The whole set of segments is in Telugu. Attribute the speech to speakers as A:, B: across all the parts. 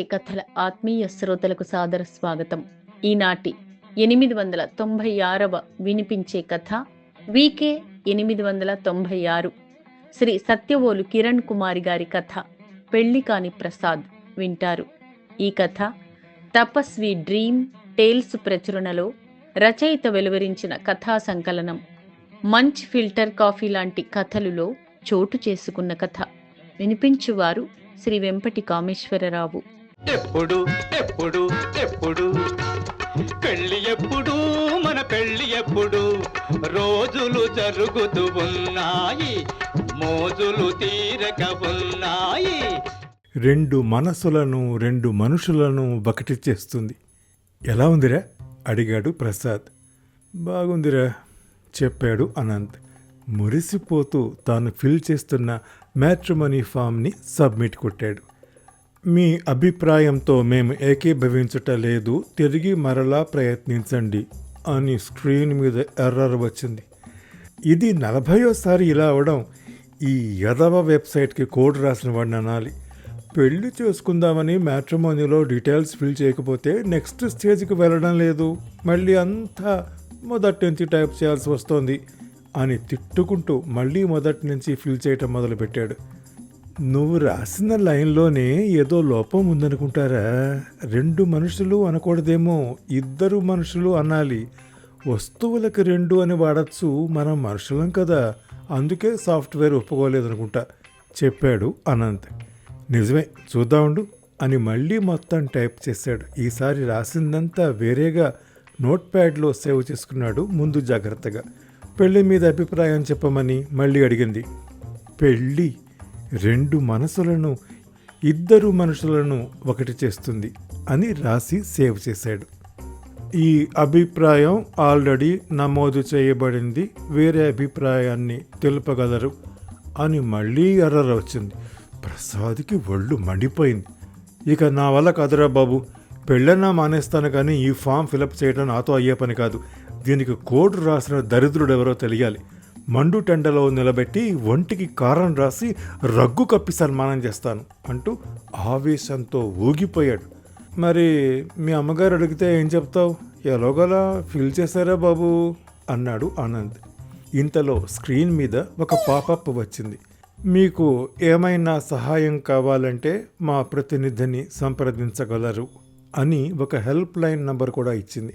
A: వినిపించే కథల
B: ఆత్మీయ శ్రోతలకు సాదర స్వాగతం. ఈనాటి ఎనిమిది వందల తొంభై ఆరవ వినిపించే కథ వికే ఎనిమిది వందల తొంభై ఆరు. శ్రీ సత్యవోలు కిరణ్ కుమారి గారి కథ పెళ్ళి కాని ప్రసాద్ వింటారు. ఈ కథ తపస్వి డ్రీమ్ టేల్స్ ప్రచురణలో రచయిత వెలువరించిన కథా సంకలనం. మంచ్ ఫిల్టర్ కాఫీ లాంటి కథలులో చోటు చేసుకున్న కథ. వినిపించువారు శ్రీ వెంపటి కామేశ్వరరావు.
C: ఎప్పుడు ఎప్పుడు ఎప్పుడు? పెళ్ళి ఎప్పుడు మన పెళ్ళి ఎప్పుడు? రోజులు జరుగుతూ ఉన్నాయి మోజులు తీరక ఉన్నాయి.
D: రెండు మనసులను రెండు మనుషులను ఒకటి చేస్తుంది. ఎలా ఉందిరా? అడిగాడు ప్రసాద్. బాగుందిరా చెప్పాడు అనంత్. మురిసిపోతూ తాను ఫిల్ చేస్తున్న మ్యాట్రిమనీ ఫామ్ని సబ్మిట్ కొట్టాడు. మీ అభిప్రాయంతో మేము ఏకీభవించట లేదు. తిరిగి మరలా ప్రయత్నించండి అని స్క్రీన్ మీద ఎర్రర్ వచ్చింది. ఇది నలభయోసారి ఇలా అవడం ఈ యదవ వెబ్సైట్కి కోడ్ రాసిన వాడిని అనాలి. పెళ్ళి చేసుకుందామని మ్యాట్రిమోనీలో డీటెయిల్స్ ఫిల్ చేయకపోతే నెక్స్ట్ స్టేజ్కి వెళ్ళడం లేదు. మళ్ళీ అంతా మొదటి నుంచి టైప్ చేయాల్సి వస్తోంది అని తిట్టుకుంటూ మళ్ళీ మొదటి నుంచి ఫిల్ చేయటం మొదలుపెట్టాడు. నువ్వు రాసిన లైన్లోనే ఏదో లోపం ఉందనుకుంటారా? రెండు మనుషులు అనకూడదేమో ఇద్దరు మనుషులు అనాలి. వస్తువులకు రెండు అని వాడచ్చు మనం మనుషులం కదా. అందుకే సాఫ్ట్వేర్ ఒప్పుకోలేదనుకుంటా చెప్పాడు అనంత్. నిజమే చూద్దామండు అని మళ్ళీ మొత్తం టైప్ చేశాడు. ఈసారి రాసిందంతా వేరేగా నోట్ ప్యాడ్లో సేవ్ చేసుకున్నాడు ముందు జాగ్రత్తగా. పెళ్ళి మీద అభిప్రాయం చెప్పమని మళ్ళీ అడిగింది. పెళ్ళి? రెండు మనసులను ఇద్దరు మనుషులను ఒకటి చేస్తుంది అని రాసి సేవ్ చేశాడు. ఈ అభిప్రాయం ఆల్రెడీ నమోదు చేయబడింది. వేరే అభిప్రాయాన్ని తెలుపగలరు అని మళ్ళీ ఎర్రర్ వచ్చింది. ప్రసాద్కి ఒళ్ళు మండిపోయింది. ఇక నా వల్ల కదరా బాబు పెళ్ళన్నా మానేస్తాను కానీ ఈ ఫామ్ ఫిలప్ చేయడం నాతో అయ్యే పని కాదు. దీనికి కోడ్ రాసిన దరిద్రుడు ఎవరో తెలియాలి. మండుటెండలో నిలబెట్టి ఒంటికి కారం రాసి రగ్గు కప్పి సన్మానం చేస్తాను అంటూ ఆవేశంతో ఊగిపోయాడు. మరి మీ అమ్మగారు అడిగితే ఏం చెప్తావు? ఎలాగోలా ఫిల్ చేశారా బాబు? అన్నాడు ఆనంద్. ఇంతలో స్క్రీన్ మీద ఒక పాపప్ వచ్చింది. మీకు ఏమైనా సహాయం కావాలంటే మా ప్రతినిధిని సంప్రదించగలరు అని ఒక హెల్ప్ లైన్ నంబర్ కూడా ఇచ్చింది.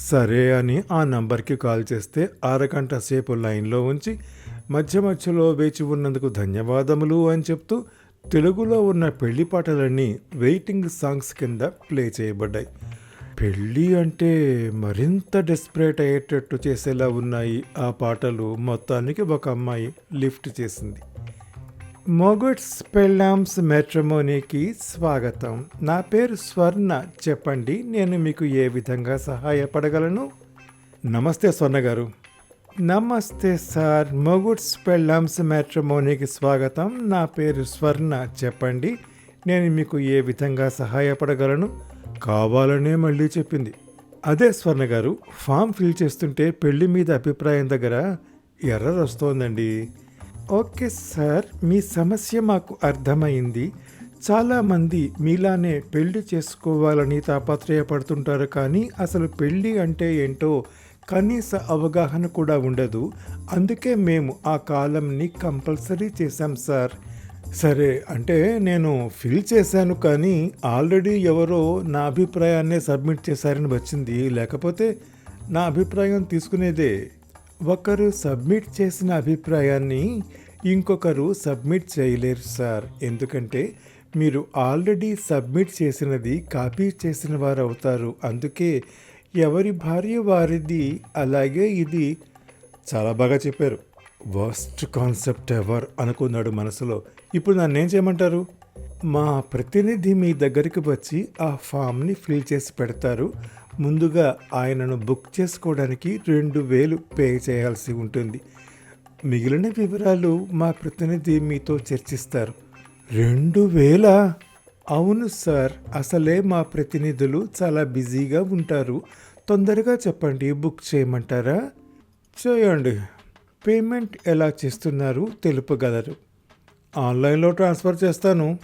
D: సరే అని ఆ నంబర్కి కాల్ చేస్తే అరగంట సేపు లైన్లో ఉంచి మధ్య మధ్యలో వేచి ఉన్నందుకు ధన్యవాదములు అని చెప్తూ తెలుగులో ఉన్న పెళ్ళి పాటలన్నీ వెయిటింగ్ సాంగ్స్ కింద ప్లే చేయబడ్డాయి. పెళ్ళి అంటే మరింత డెస్పరేట్ అయ్యేటట్టు చేసేలా ఉన్నాయి ఆ పాటలు. మొత్తానికి ఒక అమ్మాయి లిఫ్ట్ చేసింది. మొగట్స్ పెళ్ళామ్స్ మెట్రమోనీకి స్వాగతం. నా పేరు స్వర్ణ. చెప్పండి నేను మీకు ఏ విధంగా సహాయపడగలను? నమస్తే స్వర్ణ గారు. నమస్తే సార్. మొగుడ్స్ పెళ్ళామ్స్ మ్యాట్రమోనీకి స్వాగతం. నా పేరు స్వర్ణ. చెప్పండి నేను మీకు ఏ విధంగా సహాయపడగలను? కావాలనే మళ్ళీ చెప్పింది. అదే స్వర్ణ గారు ఫామ్ ఫిల్ చేస్తుంటే పెళ్ళి మీద అభిప్రాయం దగ్గర ఎర్రర్ వస్తోందండి. ఓకే సార్ మీ సమస్య మాకు అర్థమైంది. చాలామంది మీలానే పెళ్ళి చేసుకోవాలని తాపత్రయపడుతుంటారు కానీ అసలు పెళ్ళి అంటే ఏంటో కనీస అవగాహన కూడా ఉండదు. అందుకే మేము ఆ కాలంని కంపల్సరీ చేశాం సార్. సరే అంటే నేను ఫిల్ చేశాను కానీ ఆల్రెడీ ఎవరో నా అభిప్రాయాన్నే సబ్మిట్ చేశారని వచ్చింది. లేకపోతే నా అభిప్రాయం తీసుకునేదే ఒకరు సబ్మిట్ చేసిన అభిప్రాయాన్ని ఇంకొకరు సబ్మిట్ చేయలేరు సార్. ఎందుకంటే మీరు ఆల్రెడీ సబ్మిట్ చేసినది కాపీ చేసిన వారు అవుతారు అందుకే ఎవరి భార్య వారిది అలాగే ఇది చాలా బాగా చెప్పారు. వర్స్ట్ కాన్సెప్ట్ ఎవర్ అనుకున్నాడు మనసులో. ఇప్పుడు నన్నేం చేయమంటారు? మా ప్రతినిధి మీ దగ్గరికి వచ్చి ఆ ఫామ్ని ఫిల్ చేసి పెడతారు. ముందుగా ఆయనను బుక్ చేసుకోవడానికి రెండు వేలు పే చేయాల్సి ఉంటుంది. మిగిలిన వివరాలు మా ప్రతినిధి మీతో చర్చిస్తారు. రెండు వేల? అవును సార్ అసలే మా ప్రతినిధులు చాలా బిజీగా ఉంటారు. తొందరగా చెప్పండి బుక్ చేయమంటారా? చేయండి. పేమెంట్ ఎలా చేస్తున్నారు తెలుపగలరు? ఆన్లైన్లో ట్రాన్స్ఫర్ చేస్తాను.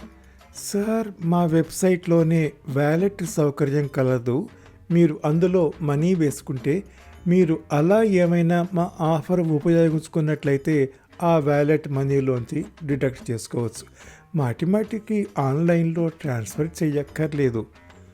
D: సార్ మా వెబ్సైట్లోనే వ్యాలెట్ సౌకర్యం కలదు. మీరు అందులో మనీ వేసుకుంటే మీరు అలా ఏమైనా మా ఆఫర్ ఉపయోగించుకున్నట్లయితే ఆ వ్యాలెట్ మనీలోంచి డిడక్ట్ చేసుకోవచ్చు. మాటిమాటికి ఆన్లైన్లో ట్రాన్స్ఫర్ చేయక్కర్లేదు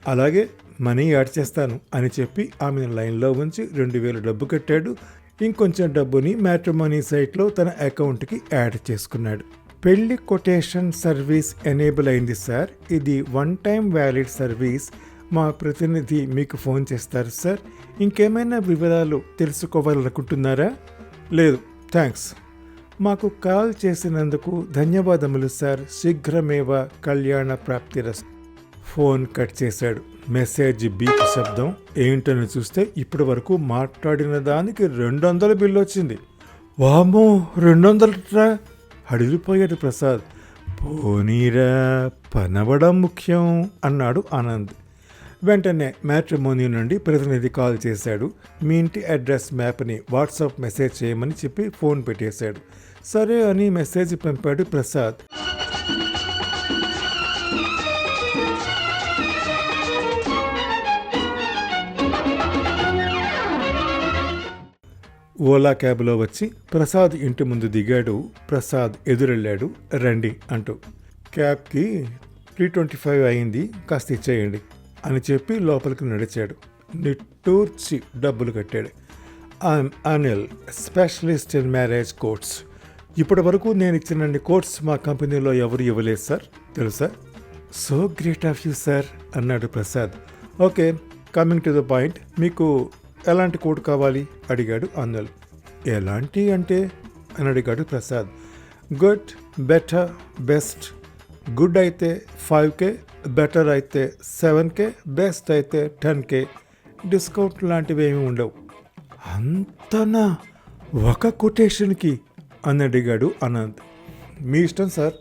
D: అలాగే మనీ యాడ్ చేస్తాను అని చెప్పి ఆమెను లైన్లో ఉంచి రెండు వేలు డబ్బు కట్టాడు. ఇంకొంచెం డబ్బుని మ్యాట్రిమోనీ సైట్లో తన అకౌంట్కి యాడ్ చేసుకున్నాడు. పెళ్ళి కొటేషన్ సర్వీస్ ఎనేబుల్ అయింది సార్. ఇది వన్ టైం వ్యాలిడ్ సర్వీస్. మా ప్రతినిధి మీకు ఫోన్ చేస్తారు సార్. ఇంకేమైనా వివరాలు తెలుసుకోవాలనుకుంటున్నారా? లేదు. థ్యాంక్స్. మాకు కాల్ చేసినందుకు ధన్యవాదములు సార్. శీఘ్రమేవ కళ్యాణ ప్రాప్తిరస్ ఫోన్ కట్ చేశాడు. మెసేజ్ బీప్ శబ్దం ఏంటని చూస్తే ఇప్పటి వరకు మాట్లాడిన దానికి రెండు వందల బిల్లు వచ్చింది. వామో రెండు వందలట్రా అడిగిపోయాడు ప్రసాద్. పోనీరా పనవడం ముఖ్యం అన్నాడు ఆనంద్. వెంటనే మ్యాట్రిమోనియో నుండి ప్రతినిధి కాల్ చేశాడు. మీ ఇంటి అడ్రస్ మ్యాప్ని వాట్సాప్ మెసేజ్ చేయమని చెప్పి ఫోన్ పెట్టేశాడు. సరే అని మెసేజ్ పంపాడు ప్రసాద్. ఓలా క్యాబ్లో వచ్చి ప్రసాద్ ఇంటి ముందు దిగాడు. ప్రసాద్ ఎదురెళ్ళాడు. రండి అంటూ. క్యాబ్కి త్రీ ట్వంటీ ఫైవ్ అయింది. కాస్త ఇచ్చేయండి. అని చెప్పి లోపలికి నడిచాడు. నిట్టూర్చి డబ్బులు కట్టాడు. I'm Anil specialist in marriage courts. ఇప్పటి వరకు నేను ఇచ్చినన్ని కోర్ట్స్ మా కంపెనీలో ఎవరు ఇవ్వలేదు సార్. తెలుసా? So great of you sir అన్నాడు Prasad. Okay coming to the point. మీకు ఎలాంటి కోట్ కావాలి? అడిగాడు అనిల్. ఎలాంటి అంటే? అని అడిగాడు Prasad. Good better best. Good అయితే ఫైవ్ కే బెటర్ అయితే సెవెన్ కే బెస్ట్ అయితే టెన్ కే డిస్కౌంట్ లాంటివి ఏమీ ఉండవు. అంతనా? ఒక కొటేషన్కి అని అడిగాడు అనంత్. మీ ఇష్టం సార్.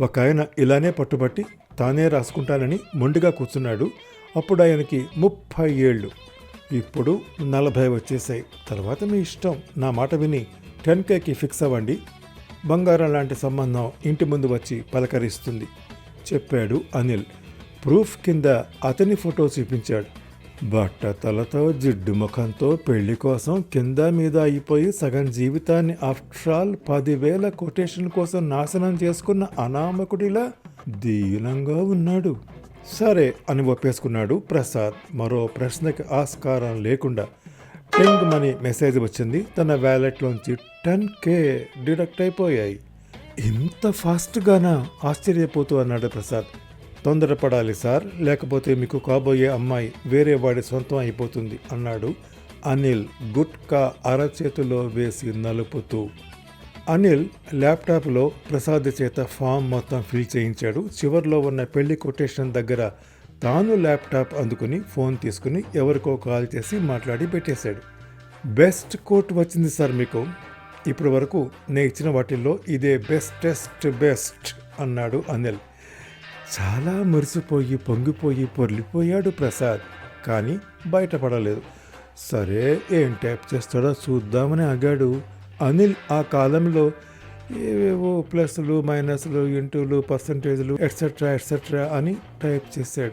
D: ఒక ఆయన ఇలానే పట్టుబట్టి తానే రాసుకుంటానని మొండిగా కూర్చున్నాడు. అప్పుడు ఆయనకి ముప్పై ఏళ్ళు. ఇప్పుడు నలభై వచ్చేసాయి తర్వాత మీ ఇష్టం. నా మాట విని టెన్ కేకి ఫిక్స్ అవ్వండి. బంగారం లాంటి సంబంధం ఇంటి ముందు వచ్చి పలకరిస్తుంది. చెప్పాడు అనిల్. ప్రూఫ్ కింద అతని ఫోటో చూపించాడు. బట్ట తలతో జిడ్డు ముఖంతో పెళ్ళి కోసం కింద మీద అయిపోయి సగం జీవితాన్ని ఆఫ్టర్ ఆల్ పదివేల కొటేషన్ కోసం నాశనం చేసుకున్న అనామకుడిలా దీనంగా ఉన్నాడు. సరే అని ఒప్పేసుకున్నాడు ప్రసాద్. మరో ప్రశ్నకి ఆస్కారం లేకుండా టెంగ్ మనీ మెసేజ్ వచ్చింది. తన వ్యాలెట్లోంచి టెన్ కే డిడక్ట్ అయిపోయాయి. ఇంత ఫాస్ట్గానా ఆశ్చర్యపోతూ అన్నాడు ప్రసాద్. తొందరపడాలి సార్ లేకపోతే మీకు కాబోయే అమ్మాయి వేరే వాడి సొంతం అయిపోతుంది అన్నాడు అనిల్ గుట్కా అరచేతిలో వేసి నలుపుతూ. అనిల్ ల్యాప్టాప్లో ప్రసాద్ చేత ఫామ్ మొత్తం ఫిల్ చేయించాడు. చివర్లో ఉన్న పెళ్ళి కొటేషన్ దగ్గర తాను ల్యాప్టాప్ అందుకుని ఫోన్ తీసుకుని ఎవరికో కాల్ చేసి మాట్లాడి పెట్టేశాడు. బెస్ట్ కోట్ వచ్చింది సార్ మీకు. ఇప్పటి వరకు నేను ఇచ్చిన వాటిల్లో ఇదే బెస్టెస్ట్ బెస్ట్ అన్నాడు అనిల్. చాలా మురిసిపోయి పొంగిపోయి పొర్లిపోయాడు ప్రసాద్ కానీ బయటపడలేదు. సరే ఏం టైప్ చేస్తాడో చూద్దామని ఆగాడు అనిల్ ఆ కాలంలో. ఏవేవో ప్లస్లు మైనస్లు ఇంటూలు పర్సంటేజ్లు ఎట్సెట్రా ఎట్సెట్రా అని టైప్ చేశాడు.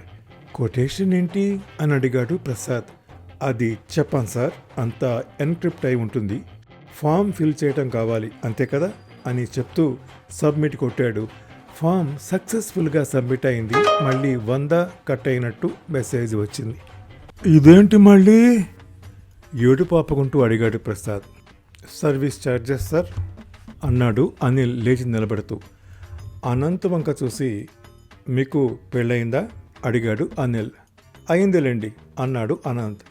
D: కొటేషన్ ఏంటి? అని అడిగాడు ప్రసాద్. అది చెప్పాను సార్ అంతా ఎన్క్రిప్ట్ అయి ఉంటుంది. ఫామ్ ఫిల్ చేయటం కావాలి అంతే కదా? అని చెప్తూ సబ్మిట్ కొట్టాడు. ఫామ్ సక్సెస్ఫుల్గా సబ్మిట్ అయింది. మళ్ళీ వంద కట్ అయినట్టు మెసేజ్ వచ్చింది. ఇదేంటి మళ్ళీ? ఏడు పాపకుంటూ అడిగాడు ప్రసాద్. Service charges sir? అన్నాడు అనిల్ లేచి నిలబెడుతూ. అనంత్ వంక చూసి మీకు పెళ్ళయిందా? అడిగాడు అనిల్. అయిందిలేండి అన్నాడు అనంత్.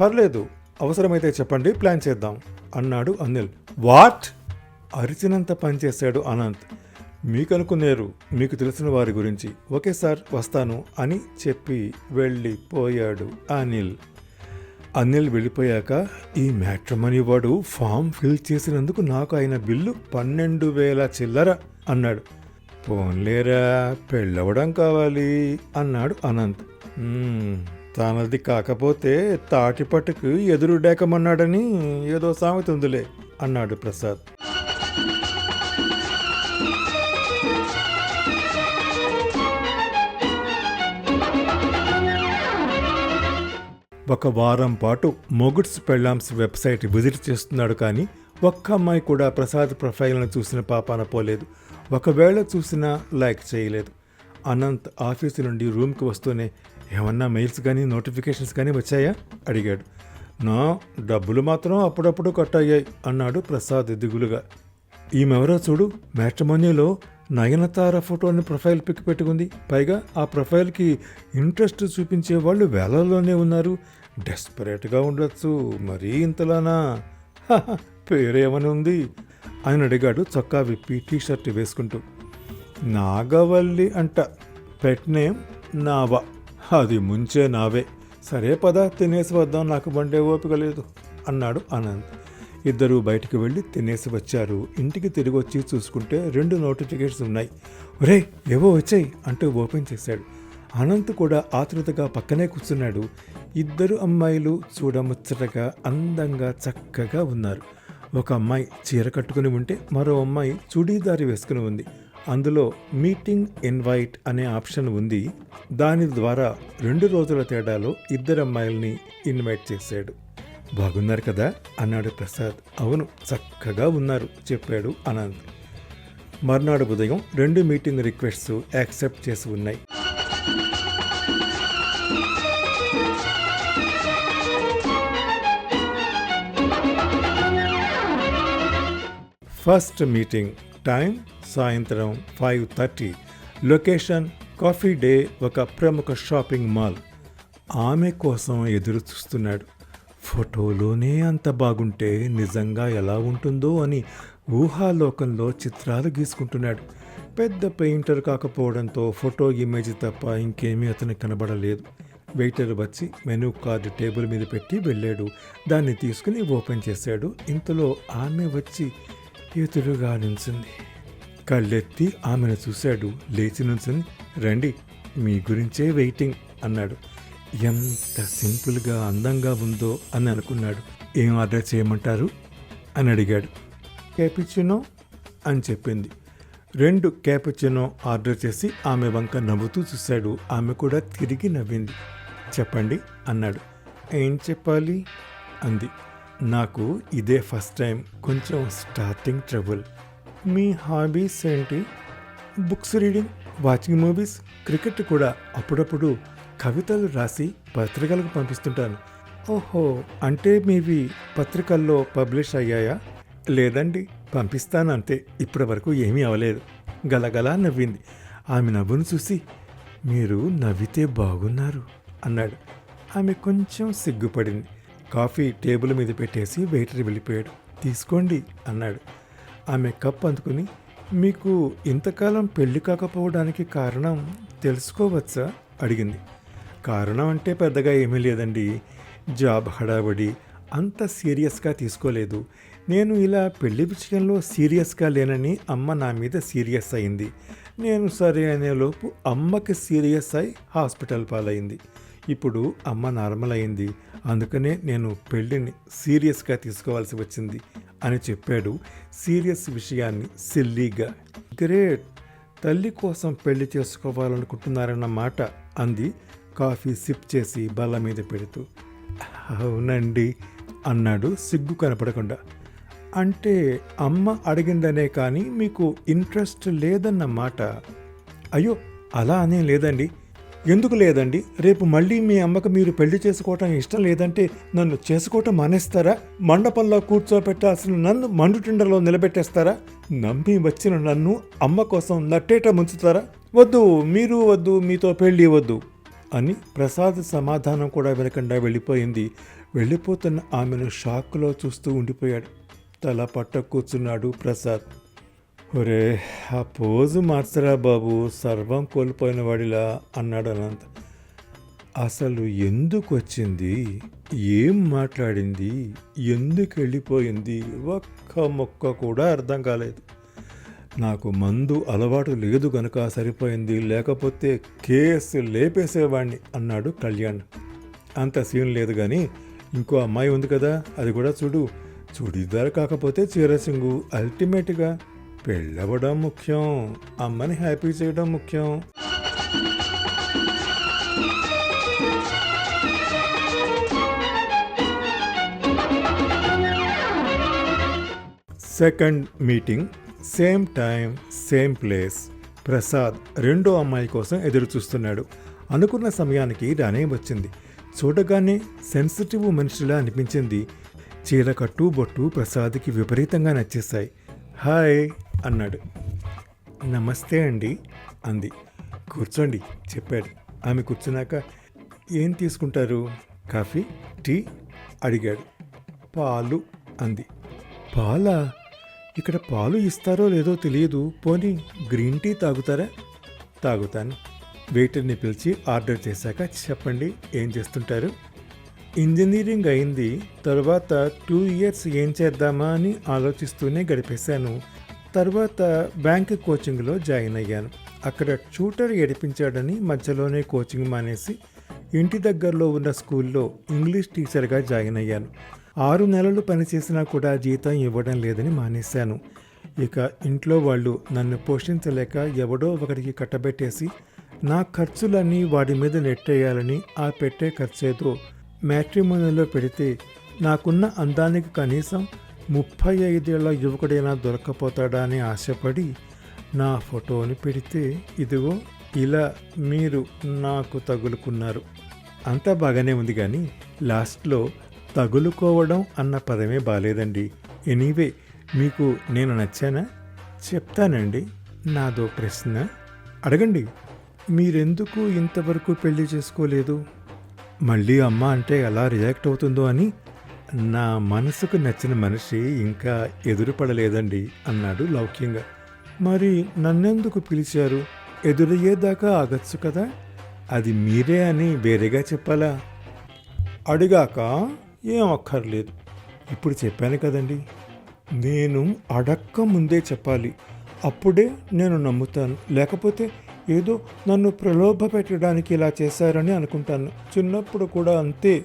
D: పర్లేదు అవసరమైతే చెప్పండి ప్లాన్ చేద్దాం. అన్నాడు అనిల్. వాట్? అరిచినంత పనిచేశాడు అనంత్. మీకు అనుకునేరు మీకు తెలిసిన వారి గురించి. ఓకే సార్ వస్తాను అని చెప్పి వెళ్ళిపోయాడు అనిల్. అనిల్ వెళ్ళిపోయాక ఈ మ్యాట్రమనీ వాడు ఫామ్ ఫిల్ చేసినందుకు నాకు ఆయన బిల్లు పన్నెండు వేల చిల్లర అన్నాడు. పోన్లేరా పెళ్ళవడం కావాలి అన్నాడు అనంత్. తనది కాకపోతే తాటిపట్టుకు ఎదురు డేకమన్నాడని ఏదో సామెత ఉందిలే అన్నాడు ప్రసాద్. ఒక వారం పాటు మొగుడ్స్ పెళ్ళామ్స్ వెబ్సైట్ విజిట్ చేస్తున్నాడు కానీ ఒక్క అమ్మాయి కూడా ప్రసాద్ ప్రొఫైల్ను చూసిన పాపాన పోలేదు. ఒకవేళ చూసినా లైక్ చేయలేదు. అనంత్ ఆఫీసు నుండి రూమ్కి వస్తూనే ఏమన్నా మెయిల్స్ కానీ నోటిఫికేషన్స్ కానీ వచ్చాయా? అడిగాడు. నా డబ్బులు మాత్రం అప్పుడప్పుడు కట్ అయ్యాయి అన్నాడు ప్రసాద్ దిగులుగా. ఈమెవరో చూడు మ్యాట్రిమోనీలో నయనతార ఫోటోని ప్రొఫైల్ పిక్ పెట్టుకుంది. పైగా ఆ ప్రొఫైల్కి ఇంట్రెస్ట్ చూపించే వాళ్ళు వేలల్లోనే ఉన్నారు. డెస్పరేట్గా ఉండొచ్చు మరీ ఇంతలానా? పేరేమని ఉంది? ఆయన అడిగాడు చొక్కా విప్పి టీ షర్ట్ వేసుకుంటూ. నాగవల్లి అంట. పెట్ నేమ్ నావా. అది ముంచే నావే. సరే పద తినేసి వద్దాం నాకు బండే ఓపిక లేదు అన్నాడు అనంత్ ఇద్దరూ బయటికి వెళ్ళి తినేసి వచ్చారు. ఇంటికి తిరిగి వచ్చి చూసుకుంటే రెండు నోటిఫికేషన్స్ ఉన్నాయి. ఒరే ఏవో వచ్చాయి అంటూ ఓపెన్ చేశాడు. అనంత్ కూడా ఆతృతగా పక్కనే కూర్చున్నాడు. ఇద్దరు అమ్మాయిలు చూడముచ్చటగా అందంగా చక్కగా ఉన్నారు. ఒక అమ్మాయి చీర కట్టుకుని ఉంటే మరో అమ్మాయి చుడీదారి వేసుకుని ఉంది. అందులో మీటింగ్ ఇన్వైట్ అనే ఆప్షన్ ఉంది. దాని ద్వారా రెండు రోజుల తేడాలో ఇద్దరు అమ్మాయిల్ని ఇన్వైట్ చేశాడు. బాగున్నారు కదా? అన్నాడు ప్రసాద్. అవును చక్కగా ఉన్నారు చెప్పాడు అనంత్ మర్నాడు ఉదయం రెండు మీటింగ్ రిక్వెస్ట్స్ యాక్సెప్ట్ చేసి ఉన్నాయి. ఫస్ట్ మీటింగ్ టైం సాయంత్రం five thirty. Location coffee day ఒక ప్రముఖ షాపింగ్ మాల్. ఆమె కోసం ఎదురు చూస్తున్నాడు ఫోటోలోనే అంత బాగుంటే నిజంగా ఎలా ఉంటుందో అని ఊహాలోకంలో చిత్రాలు గీసుకుంటున్నాడు. పెద్ద పెయింటర్ కాకపోవడంతో ఫోటో ఇమేజ్ తప్ప ఇంకేమీ అతనికి కనబడలేదు. వెయిటర్ వచ్చి మెనూ కార్డు టేబుల్ మీద పెట్టి వెళ్ళాడు. దాన్ని తీసుకుని ఓపెన్ చేశాడు. ఇంతలో ఆమె వచ్చి ఎదురుగా నించింది. కళ్ళెత్తి ఆమెను చూశాడు. లేచి నుంచుని రండి మీ గురించే వెయిటింగ్ అన్నాడు. ఎంత సింపుల్గా అందంగా ఉందో అని అనుకున్నాడు. ఏం ఆర్డర్ చేయమంటారు? అని అడిగాడు. క్యాపిచినో అని చెప్పింది. రెండు క్యాపుచినో ఆర్డర్ చేసి ఆమె వంక నవ్వుతూ చూశాడు. ఆమె కూడా తిరిగి నవ్వింది. చెప్పండి అన్నాడు. ఏం చెప్పాలి? అంది. నాకు ఇదే ఫస్ట్ టైం. కొంచెం స్టార్టింగ్ ట్రబుల్. మీ హాబీస్ ఏంటి books reading watching movies cricket కూడా అప్పుడప్పుడు కవితలు రాసి పత్రికలకు పంపిస్తుంటాను. ఓహో అంటే మీవి పత్రికల్లో పబ్లిష్ అయ్యాయా? లేదండి పంపిస్తాను అంతే. ఇప్పటి వరకు ఏమీ అవ్వలేదు గలగలా నవ్వింది. ఆమె నవ్వును చూసి మీరు నవ్వితే బాగున్నారు అన్నాడు. ఆమె కొంచెం సిగ్గుపడింది. కాఫీ టేబుల్ మీద పెట్టేసి వెయిటర్ వెళ్ళిపోయాడు. తీసుకోండి అన్నాడు. ఆమె కప్ అందుకుని మీకు ఇంతకాలం పెళ్ళి కాకపోవడానికి కారణం తెలుసుకోవచ్చా? అడిగింది. కారణం అంటే పెద్దగా ఏమీ లేదండి. జాబ్ హడావడి అంత సీరియస్గా తీసుకోలేదు. నేను ఇలా పెళ్ళి విషయంలో సీరియస్గా లేనని అమ్మ నా మీద సీరియస్ అయింది. నేను సరే అనేలోపు అమ్మకి సీరియస్ అయి హాస్పిటల్ పాలైంది. ఇప్పుడు అమ్మ నార్మల్ అయింది. అందుకనే నేను పెళ్ళిని సీరియస్గా తీసుకోవాల్సి వచ్చింది. అని చెప్పాడు. సీరియస్ విషయాన్ని సిల్లీగా గ్రేట్! తల్లి కోసం పెళ్ళి చేసుకోవాలనుకుంటున్నారన్న మాట అంది. కాఫీ సిప్ చేసి బల్ల మీద పెడుతూ అవునండి అన్నాడు సిగ్గు కనపడకుండా. అంటే అమ్మ అడిగిందనే కానీ మీకు ఇంట్రెస్ట్ లేదన్న మాట? అయ్యో అలా అనే లేదండి. ఎందుకు లేదండి? రేపు మళ్ళీ మీ అమ్మకు మీరు పెళ్ళి చేసుకోవటం ఇష్టం లేదంటే నన్ను చేసుకోవటం మానేస్తారా? మండపంలో కూర్చోబెట్టాల్సిన నన్ను మండుటిండలో నిలబెట్టేస్తారా? నమ్మి వచ్చిన నన్ను అమ్మ కోసం నట్టేట ముంచుతారా? వద్దు మీరు వద్దు మీతో పెళ్ళి వద్దు అని ప్రసాద్ సమాధానం కూడా వినకుండా వెళ్ళిపోయింది. వెళ్ళిపోతున్న ఆమెను షాక్లో చూస్తూ ఉండిపోయాడు. తల పట్ట కూర్చున్నాడు ప్రసాద్. ఒరే ఆ పోజు మార్చరా బాబు సర్వం కోల్పోయిన వాడిలా అన్నాడు అనంత. అసలు ఎందుకు వచ్చింది? ఏం మాట్లాడింది? ఎందుకు వెళ్ళిపోయింది? ఒక్క మొక్క కూడా అర్థం కాలేదు. నాకు మందు అలవాటు లేదు గనుక సరిపోయింది లేకపోతే కేసు లేపేసేవాణ్ణి అన్నాడు కళ్యాణ్. అంత సీన్ లేదు కానీ ఇంకో అమ్మాయి ఉంది కదా అది కూడా చూడు. చూడీదార్ కాకపోతే చీరసింగు అల్టిమేట్గా పెళ్ళవడం ముఖ్యం అమ్మని హ్యాపీ చేయడం ముఖ్యం. Second meeting same time same place. Prasad రెండో అమ్మాయి కోసం ఎదురు చూస్తున్నాడు అనుకున్న సమయానికి రానే వచ్చింది. చూడగానే సెన్సిటివ్ మనిషిలా అనిపించింది. చీర కట్టు బొట్టు ప్రసాద్కి విపరీతంగా నచ్చేశాయి. హాయ్ అన్నాడు. నమస్తే అండి అంది. కూర్చోండి చెప్పాడు. ఆమె కూర్చున్నాక ఏం తీసుకుంటారు? కాఫీ? టీ? అడిగాడు. పాలు అంది. పాలా? ఇక్కడ పాలు ఇస్తారో లేదో తెలియదు. పోనీ గ్రీన్ టీ తాగుతారా? తాగుతాను. వెయిటర్ని పిలిచి ఆర్డర్ చేశాక చెప్పండి ఏం చేస్తుంటారు? ఇంజనీరింగ్ అయింది. తర్వాత టూ ఇయర్స్ ఏం చేద్దామా అని ఆలోచిస్తూనే గడిపేశాను. తర్వాత బ్యాంక్ కోచింగ్లో జాయిన్ అయ్యాను. అక్కడ ట్యూటర్ ఏడిపించాడని మధ్యలోనే కోచింగ్ మానేసి ఇంటి దగ్గరలో ఉన్న స్కూల్లో ఇంగ్లీష్ టీచర్గా జాయిన్ అయ్యాను. ఆరు నెలలు పనిచేసినా కూడా జీతం ఇవ్వడం లేదని మానేశాను. ఇక ఇంట్లో వాళ్ళు నన్ను పోషించలేక ఎవడో ఒకరికి కట్టబెట్టేసి నా ఖర్చులన్నీ వాడి మీద నెట్టేయాలని ఆ పెట్టే ఖర్చేదో మ్యాట్రిమోనిలో పెడితే నాకున్న అందానికి కనీసం ముప్పై ఐదేళ్ళ యువకుడైనా దొరకపోతాడా అని ఆశపడి నా ఫోటోని పెడితే ఇదిగో ఇలా మీరు నాకు తగులుకున్నారు. అంతా బాగానే ఉంది కానీ లాస్ట్లో తగులుకోవడం అన్న పదమే బాలేదండి. ఎనీవే మీకు నేను నచ్చానా? చెప్తానండి. నాదో ప్రశ్న. అడగండి మీరెందుకు ఇంతవరకు పెళ్ళి చేసుకోలేదు? మళ్ళీ అమ్మ అంటే ఎలా రియాక్ట్ అవుతుందో అని నా మనసుకు నచ్చిన మనిషి ఇంకా ఎదురుపడలేదండి అన్నాడు లౌక్యంగా. మరి నన్నెందుకు పిలిచారు? ఎదురయ్యేదాకా ఆగచ్చు కదా? అది మీరే అని వేరేగా చెప్పాలా? అడిగాక ఏం అక్కర్లేదు. ఇప్పుడు చెప్పాను కదండి. నేను అడక్క ముందే చెప్పాలి. అప్పుడే నేను నమ్ముతాను. లేకపోతే ఏదో నన్ను ప్రలోభ పెట్టడానికి ఇలా చేశారని అనుకుంటాను. చిన్నప్పుడు కూడా అంతే.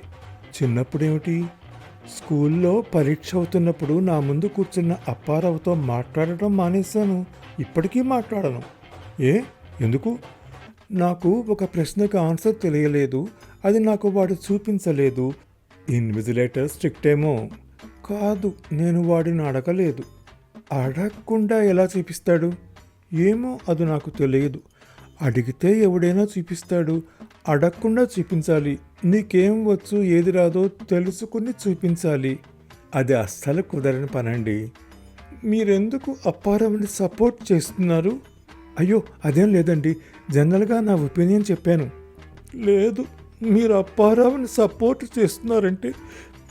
D: చిన్నప్పుడేమిటి? స్కూల్లో పరీక్ష అవుతున్నప్పుడు నా ముందు కూర్చున్న అప్పారావుతో మాట్లాడటం మానేశాను. ఇప్పటికీ మాట్లాడను. ఏ? ఎందుకు? నాకు ఒక ప్రశ్నకు ఆన్సర్ తెలియలేదు. అది నాకు వాడు చూపించలేదు. ఇన్విజిలేటర్ స్ట్రిక్ట్ ఏమో. కాదు నేను వాడిని అడగలేదు. అడగకుండా ఎలా చూపిస్తాడు? ఏమో అది నాకు తెలియదు. అడిగితే ఎవడైనా చూపిస్తాడు. అడగకుండా చూపించాలి. నీకేం వచ్చు ఏది రాదో తెలుసుకుని చూపించాలి. అది అస్సలు కుదరని పనండి. మీరెందుకు అప్పారావుని సపోర్ట్ చేస్తున్నారు? అయ్యో అదేం లేదండి. జనరల్గా నా ఒపీనియన్ చెప్పాను. లేదు మీరు అప్పారావుని సపోర్ట్ చేస్తున్నారంటే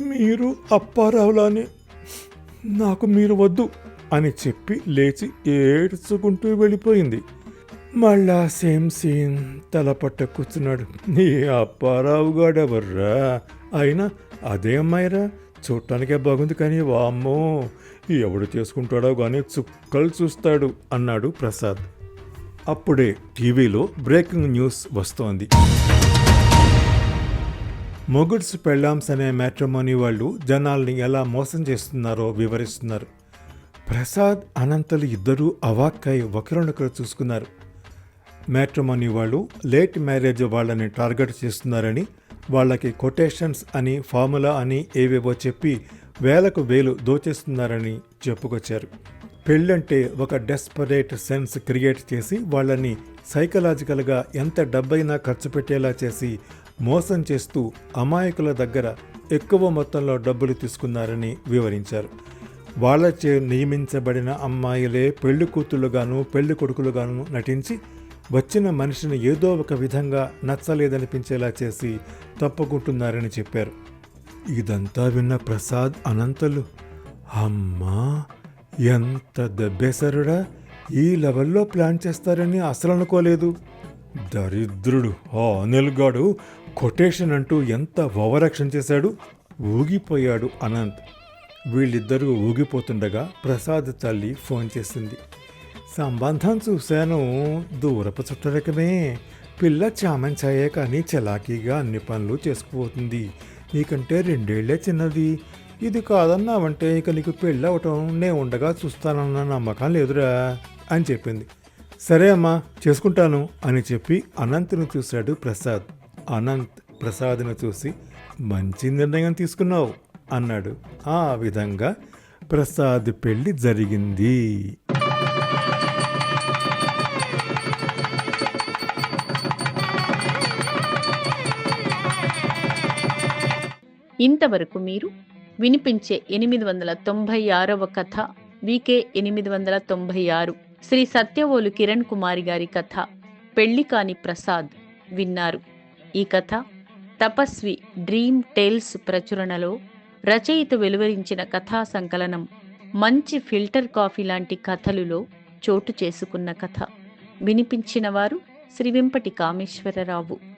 D: మీరు అప్పారావులానే నాకు మీరు వద్దు అని చెప్పి లేచి ఏడ్చుకుంటూ వెళ్ళిపోయింది. మళ్ళా సేమ్ సీన్ తల పట్ట కూర్చున్నాడు. నీ అప్పారావు గాడెవర్రా? అయినా అదే అమ్మాయిరా? చూడటానికే బాగుంది కానీ వామ్మో ఎవడు చేసుకుంటాడో కానీ చుక్కలు చూస్తాడు అన్నాడు ప్రసాద్. అప్పుడే టీవీలో బ్రేకింగ్ న్యూస్ వస్తోంది. మొగుడ్స్ పెళ్ళామ్స్ అనే మ్యాట్రమోని వాళ్ళు జనాల్ని ఎలా మోసం చేస్తున్నారో వివరిస్తున్నారు. ప్రసాద్ అనంతలు ఇద్దరూ అవాక్కై ఒకరినొకరు చూసుకున్నారు. మ్యాట్రమోనీ వాళ్ళు లేట్ మ్యారేజ్ వాళ్ళని టార్గెట్ చేస్తున్నారని వాళ్ళకి కొటేషన్స్ అని ఫార్ములా అని ఏవేవో చెప్పి వేలకు వేలు దోచేస్తున్నారని చెప్పుకొచ్చారు. పెళ్ళంటే ఒక డెస్పరేట్ సెన్స్ క్రియేట్ చేసి వాళ్ళని సైకలాజికల్గా ఎంత డబ్బైనా ఖర్చు పెట్టేలా చేసి మోసం చేస్తూ అమాయకుల దగ్గర ఎక్కువ మొత్తంలో డబ్బులు తీసుకున్నారని వివరించారు. వాళ్ళచే నియమించబడిన అమ్మాయిలే పెళ్ళి కూతుళ్ళుగాను పెళ్ళి కొడుకులుగాను నటించి వచ్చిన మనిషిని ఏదో ఒక విధంగా నచ్చలేదనిపించేలా చేసి తప్పుకుంటున్నారని చెప్పారు. ఇదంతా విన్న ప్రసాద్ అనంతలు అమ్మా ఎంత దెబ్బేశారుడా ఈ లెవెల్లో ప్లాన్ చేస్తారని అసలు అనుకోలేదు. దరిద్రుడు ఆ అనిల్గాడు కొటేషన్ అంటూ ఎంత ఓవరాక్షన్ చేశాడు? ఊగిపోయాడు అనంత్. వీళ్ళిద్దరూ ఊగిపోతుండగా ప్రసాద్ తల్లి ఫోన్ చేసింది. సంబంధం చూశాను. దూరపు చుట్టరకమే పిల్ల చామంచాయే కానీ చలాకీగా అన్ని పనులు చేసుకుపోతుంది. నీకంటే రెండేళ్ళే చిన్నది. ఇది కాదన్నావంటే ఇక నీకు పెళ్ళి అవటం నే ఉండగా చూస్తానన్న నమ్మకం లేదురా అని చెప్పింది. సరే అమ్మా చేసుకుంటాను అని చెప్పి అనంత్ను చూశాడు ప్రసాద్. అనంత్ ప్రసాద్ను చూసి మంచి నిర్ణయం తీసుకున్నావు అన్నాడు. ఆ విధంగా ప్రసాద్ పెళ్ళి జరిగింది.
B: ఇంతవరకు మీరు వినిపించే ఎనిమిది వందల తొంభై ఆరవ కథ వికే ఎనిమిది వందల తొంభై ఆరు. శ్రీ సత్యవోలు కిరణ్ కుమారి గారి కథ పెళ్ళి కాని ప్రసాద్ విన్నారు. ఈ కథ తపస్వి డ్రీమ్ టేల్స్ ప్రచురణలో రచయిత వెలువరించిన కథా సంకలనం మంచి ఫిల్టర్ కాఫీ లాంటి కథలులో చోటు చేసుకున్న కథ. వినిపించిన వారు శ్రీ వెంపటి కామేశ్వరరావు.